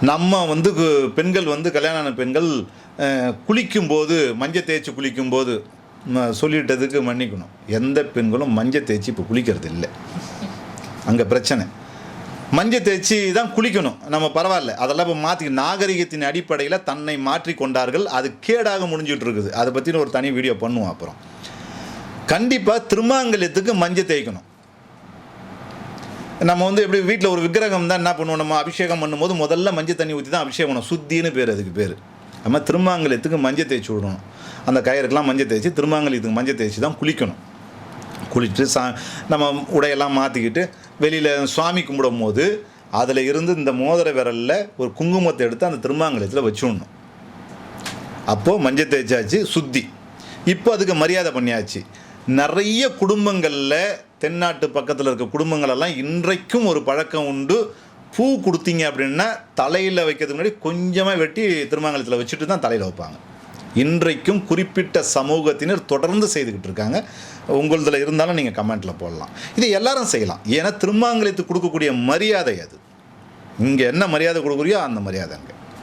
நம்ம வந்து கு- பெண்கள் வந்து கல்யாண பெண்கள் குளிக்கும்போது மஞ்சள் தேய்ச்சி குளிக்கும்போது சொல்லிட்டதுக்கு மன்னிக்கணும். எந்த பெண்களும் மஞ்சள் தேய்ச்சி இப்போ குளிக்கிறது இல்லை அங்கே பிரச்சனை. மஞ்சள் தேய்ச்சி தான் குளிக்கணும். நம்ம பரவாயில்ல. அதெல்லாம் இப்போ மாற்றி நாகரிகத்தின் அடிப்படையில் தன்னை மாற்றி கொண்டார்கள். அது கேடாக முடிஞ்சிட்டு இருக்குது அதை பற்றின ஒரு தனி வீடியோ பண்ணுவோம் அப்புறம். கண்டிப்பாக திருமாங்கல்யத்துக்கு மஞ்சள் தேய்க்கணும். நம்ம வந்து எப்படி வீட்டில் ஒரு விக்கிரகம் தான் என்ன பண்ணுவோம்? நம்ம அபிஷேகம் பண்ணும்போது முதல்ல மஞ்சள் தண்ணி ஊற்றி தான் அபிஷேகம் பண்ணணும். சுத்தின்னு பேர் அதுக்கு பேர். நம்ம திருமாங்கலத்துக்கு மஞ்சள் தேய்ச்சி விடணும். அந்த கயிறுக்கெல்லாம் மஞ்சள் தேய்ச்சி திருமாங்கலத்துக்கு மஞ்சள் தேய்ச்சி தான் குளிக்கணும். குளிச்சுட்டு சா நம்ம உடையெல்லாம் மாற்றிக்கிட்டு வெளியில் சுவாமி கும்பிடும் போது அதில் இருந்து இந்த மோதிர விரலில் ஒரு குங்குமத்தை எடுத்து அந்த திருமாங்கலயத்தில் வச்சுடணும். அப்போது மஞ்சள் தேய்ச்சாச்சு சுத்தி. இப்போ அதுக்கு மரியாதை பண்ணியாச்சு. நிறைய குடும்பங்களில் தென்னாட்டு பக்கத்தில் இருக்க குடும்பங்களெல்லாம் இன்றைக்கும் ஒரு பழக்கம் உண்டு. பூ கொடுத்தீங்க அப்படின்னா தலையில் வைக்கிறதுக்கு முன்னாடி கொஞ்சமாக வெட்டி திருமாங்கலத்தில் வச்சுட்டு தான் தலையில் வைப்பாங்க. இன்றைக்கும் குறிப்பிட்ட சமூகத்தினர் தொடர்ந்து செய்துக்கிட்டு இருக்காங்க. உங்களதில் இருந்தாலும் நீங்கள் கமெண்ட்டில் போடலாம். இதை எல்லாரும் செய்யலாம். ஏன்னா திருமாங்கலத்துக்கு கொடுக்கக்கூடிய மரியாதை அது. இங்கே என்ன மரியாதை கொடுக்குறியோ அந்த மரியாதை அங்கே.